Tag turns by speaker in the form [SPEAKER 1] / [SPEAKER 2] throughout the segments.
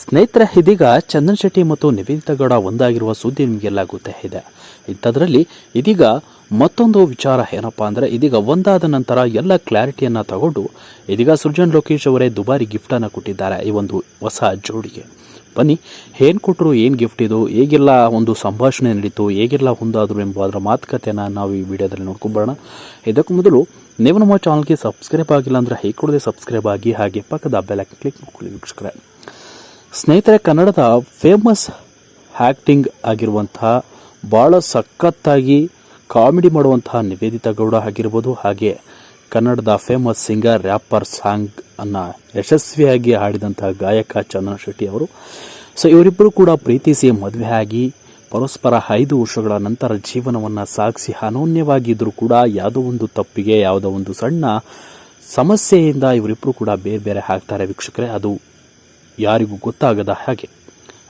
[SPEAKER 1] ಸ್ನೇಹಿತರೆ, ಇದೀಗ ಚಂದನ್ ಶೆಟ್ಟಿ ಮತ್ತು ನಿವೇದಿತಾ ಗೌಡ ಒಂದಾಗಿರುವ ಸುದ್ದಿ ನಿಮಗೆಲ್ಲ ಗೊತ್ತೇ ಇದೆ ಇಂಥದ್ರಲ್ಲಿ ಇದೀಗ ಮತ್ತೊಂದು ವಿಚಾರ ಏನಪ್ಪಾ ಅಂದರೆ, ಇದೀಗ ಒಂದಾದ ನಂತರ ಎಲ್ಲ ಕ್ಲಾರಿಟಿಯನ್ನು ತಗೊಂಡು ಇದೀಗ ಸೃಜನ್ ಲೋಕೇಶ್ ಅವರೇ ದುಬಾರಿ ಗಿಫ್ಟನ್ನು ಕೊಟ್ಟಿದ್ದಾರೆ, ಈ ಒಂದು ಹೊಸ ಜೋಡಿಗೆ. ಬನ್ನಿ, ಏನು ಕೊಟ್ಟರು ಏನು ಗಿಫ್ಟ್ ಇದು, ಹೇಗೆಲ್ಲ ಒಂದು ಸಂಭಾಷಣೆ ನಡೀತು, ಹೇಗೆಲ್ಲ ಹೊಂದಾದರು ಎಂಬ ಅದರ ಮಾತುಕತೆಯನ್ನು ನಾವು ಈ ವಿಡಿಯೋದಲ್ಲಿ ನೋಡ್ಕೊಂಬರೋಣ. ಇದಕ್ಕೂ ಮೊದಲು, ನೀವು ನಮ್ಮ ಚಾನಲ್ಗೆ ಸಬ್ಸ್ಕ್ರೈಬ್ ಆಗಿಲ್ಲ ಅಂದರೆ ಹೇಗೆ ಕೊಡದೆ ಸಬ್ಸ್ಕ್ರೈಬ್ ಆಗಿ, ಹಾಗೆ ಪಕ್ಕದ ಬೆಲ್ ಕ್ಲಿಕ್ ಮಾಡ್ಕೊಳ್ಳಿ ವೀಕ್ಷಕರೇ. ಸ್ನೇಹಿತರೆ, ಕನ್ನಡದ ಫೇಮಸ್ ಆ್ಯಕ್ಟಿಂಗ್ ಆಗಿರುವಂತಹ ಭಾಳ ಸಖತ್ತಾಗಿ ಕಾಮಿಡಿ ಮಾಡುವಂತಹ ನಿವೇದಿತಾ ಗೌಡ ಆಗಿರ್ಬೋದು, ಹಾಗೆ ಕನ್ನಡದ ಫೇಮಸ್ ಸಿಂಗರ್ ರ್ಯಾಪರ್ ಸಾಂಗ್ ಅನ್ನು ಯಶಸ್ವಿಯಾಗಿ ಹಾಡಿದಂತಹ ಗಾಯಕ ಚಂದನ್ ಶೆಟ್ಟಿ ಅವರು. ಸೊ ಇವರಿಬ್ಬರು ಕೂಡ ಪ್ರೀತಿಸಿ ಮದುವೆ ಆಗಿ, ಪರಸ್ಪರ ಐದು ವರ್ಷಗಳ ನಂತರ ಜೀವನವನ್ನು ಸಾಗಿಸಿ, ಅನೋನ್ಯವಾಗಿದ್ದರೂ ಕೂಡ ಯಾವುದೋ ಒಂದು ತಪ್ಪಿಗೆ, ಯಾವುದೋ ಒಂದು ಸಣ್ಣ ಸಮಸ್ಯೆಯಿಂದ ಇವರಿಬ್ಬರು ಕೂಡ ಬೇರೆ ಬೇರೆ ಹಾಕ್ತಾರೆ ವೀಕ್ಷಕರೇ, ಅದು ಯಾರಿಗೂ ಗೊತ್ತಾಗದ ಹಾಗೆ.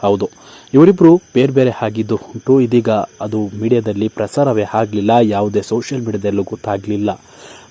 [SPEAKER 1] ಹೌದು. ಇವರಿಬ್ಬರು ಬೇರೆ ಬೇರೆ ಆಗಿದ್ದು ಉಂಟು. ಇದೀಗ ಅದು ಮೀಡಿಯಾದಲ್ಲಿ ಪ್ರಸಾರವೇ ಆಗಲಿಲ್ಲ. ಯಾವುದೇ ಸೋಷಿಯಲ್ ಮೀಡಿಯಾದಲ್ಲೂ ಗೊತ್ತಾಗಲಿಲ್ಲ.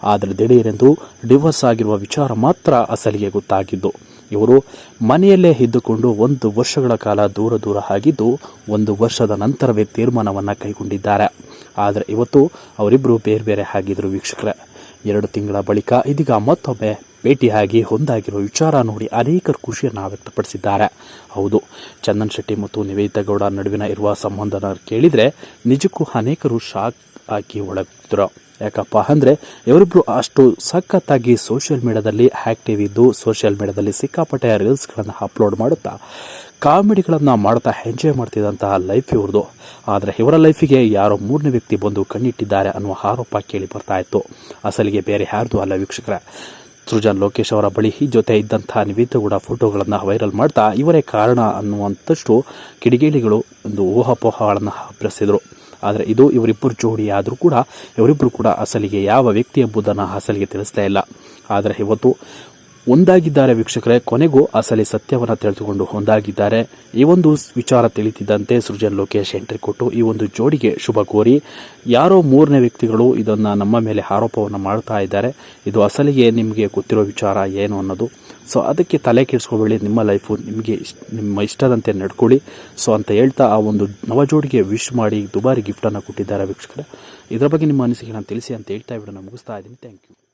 [SPEAKER 1] ಆದರೆ ದಿಢೀರೆಂದು ಡಿವೋರ್ಸ್ ಆಗಿರುವ ವಿಚಾರ ಮಾತ್ರ ಅಸಲಿಗೆ ಗೊತ್ತಾಗಿದ್ದು. ಇವರು ಮನೆಯಲ್ಲೇ ಇದ್ದುಕೊಂಡು ಒಂದು ವರ್ಷಗಳ ಕಾಲ ದೂರ ದೂರ ಆಗಿದ್ದು ಒಂದು ವರ್ಷದ ನಂತರವೇ ತೀರ್ಮಾನವನ್ನು ಕೈಗೊಂಡಿದ್ದಾರೆ. ಆದರೆ ಇವತ್ತು ಅವರಿಬ್ಬರು ಬೇರೆ ಬೇರೆ ಆಗಿದ್ದರು ವೀಕ್ಷಕರೇ. ಎರಡು ತಿಂಗಳ ಬಳಿಕ ಇದೀಗ ಮತ್ತೊಮ್ಮೆ ಭೇಟಿಯಾಗಿ ಒಂದಾಗಿರೋ ವಿಚಾರ ನೋಡಿ ಅನೇಕರು ಖುಷಿಯನ್ನು ವ್ಯಕ್ತಪಡಿಸಿದ್ದಾರೆ. ಹೌದು, ಚಂದನ್ ಶೆಟ್ಟಿ ಮತ್ತು ನಿವೇದಿತಾ ಗೌಡ ನಡುವಿನ ಇರುವ ಸಂಬಂಧನ ಕೇಳಿದರೆ ನಿಜಕ್ಕೂ ಅನೇಕರು ಶಾಕ್ ಆಗಿ ಒಳಗಿದ್ರು. ಯಾಕಪ್ಪ ಅಂದರೆ ಇವರಿಬ್ಬರು ಅಷ್ಟು ಸಖತ್ತಾಗಿ ಸೋಷಿಯಲ್ ಮೀಡಿಯಾದಲ್ಲಿ ಆ್ಯಕ್ಟಿವ್ ಇದ್ದು ಸೋಷಿಯಲ್ ಮೀಡಿಯಾದಲ್ಲಿ ಸಿಕ್ಕಾಪಟ್ಟೆಯ ರೀಲ್ಸ್ಗಳನ್ನು ಅಪ್ಲೋಡ್ ಮಾಡುತ್ತಾ ಕಾಮಿಡಿಗಳನ್ನು ಮಾಡ್ತಾ ಎಂಜಾಯ್ ಮಾಡ್ತಿದ್ದಂತಹ ಲೈಫ್ ಇವ್ರದ್ದು ಆದರೆ ಇವರ ಲೈಫಿಗೆ ಯಾರೋ ಮೂರನೇ ವ್ಯಕ್ತಿ ಬಂದು ಕಣ್ಣಿಟ್ಟಿದ್ದಾರೆ ಅನ್ನುವ ಆರೋಪ ಕೇಳಿ ಬರ್ತಾ ಇತ್ತು. ಅಸಲಿಗೆ ಬೇರೆ ಯಾರ್ದು ಅಲ್ಲ ವೀಕ್ಷಕರ. ಸೃಜನ್ ಲೋಕೇಶ್ ಅವರ ಬಳಿ ಈ ಜೊತೆ ಇದ್ದಂತಹ ಕೂಡ ಫೋಟೋಗಳನ್ನು ವೈರಲ್ ಮಾಡ್ತಾ ಇವರೇ ಕಾರಣ ಅನ್ನುವಂಥಷ್ಟು ಕಿಡಿಗೇಡಿಗಳು ಒಂದು ಊಹಾಪೋಹಗಳನ್ನು ಹಬ್ಬಿಸಿದರು ಆದರೆ ಇದು ಇವರಿಬ್ಬರು ಜೋಡಿ ಆದರೂ ಕೂಡ ಇವರಿಬ್ಬರು ಕೂಡ ಅಸಲಿಗೆ ಯಾವ ವ್ಯಕ್ತಿ ಎಂಬುದನ್ನು ಅಸಲಿಗೆ ತಿಳಿಸ್ತಾ ಇಲ್ಲ. ಆದರೆ ಇವತ್ತು ಒಂದಾಗಿದ್ದಾರೆ ವೀಕ್ಷಕರೇ, ಕೊನೆಗೂ ಅಸಲಿ ಸತ್ಯವನ್ನು ತಿಳಿದುಕೊಂಡು ಒಂದಾಗಿದ್ದಾರೆ. ಈ ಒಂದು ವಿಚಾರ ತಿಳಿತಿದ್ದಂತೆ ಸೃಜನ್ ಲೋಕೇಶ್ ಎಂಟ್ರಿ ಕೊಟ್ಟು ಈ ಒಂದು ಜೋಡಿಗೆ ಶುಭ ಕೋರಿ, ಯಾರೋ ಮೂರನೇ ವ್ಯಕ್ತಿಗಳು ಇದನ್ನು ನಮ್ಮ ಮೇಲೆ ಆರೋಪವನ್ನು ಮಾಡ್ತಾ ಇದ್ದಾರೆ. ಇದು ಅಸಲಿಗೆ ನಿಮಗೆ ಗೊತ್ತಿರೋ ವಿಚಾರ ಏನು ಅನ್ನೋದು. ಸೊ ಅದಕ್ಕೆ ತಲೆ ಕೆಡಿಸ್ಕೊಬೇಡಿ, ನಿಮ್ಮ ಲೈಫು ನಿಮಗೆ ನಿಮ್ಮ ಇಷ್ಟದಂತೆ ನಡ್ಕೊಳ್ಳಿ. ಸೊ ಅಂತ ಹೇಳ್ತಾ ಆ ಒಂದು ನವ ಜೋಡಿಗೆ ವಿಶ್ ಮಾಡಿ ದುಬಾರಿ ಗಿಫ್ಟನ್ನು ಕೊಟ್ಟಿದ್ದಾರೆ ವೀಕ್ಷಕರೇ. ಇದರ ಬಗ್ಗೆ ನಿಮ್ಮ ಅನಿಸಿಕೆ ನಾನು ತಿಳಿಸಿ ಅಂತ ಹೇಳ್ತಾ ವಿಡಿಯೋನ ಮುಗಿಸ್ತಾ ಇದ್ದೀನಿ. Thank you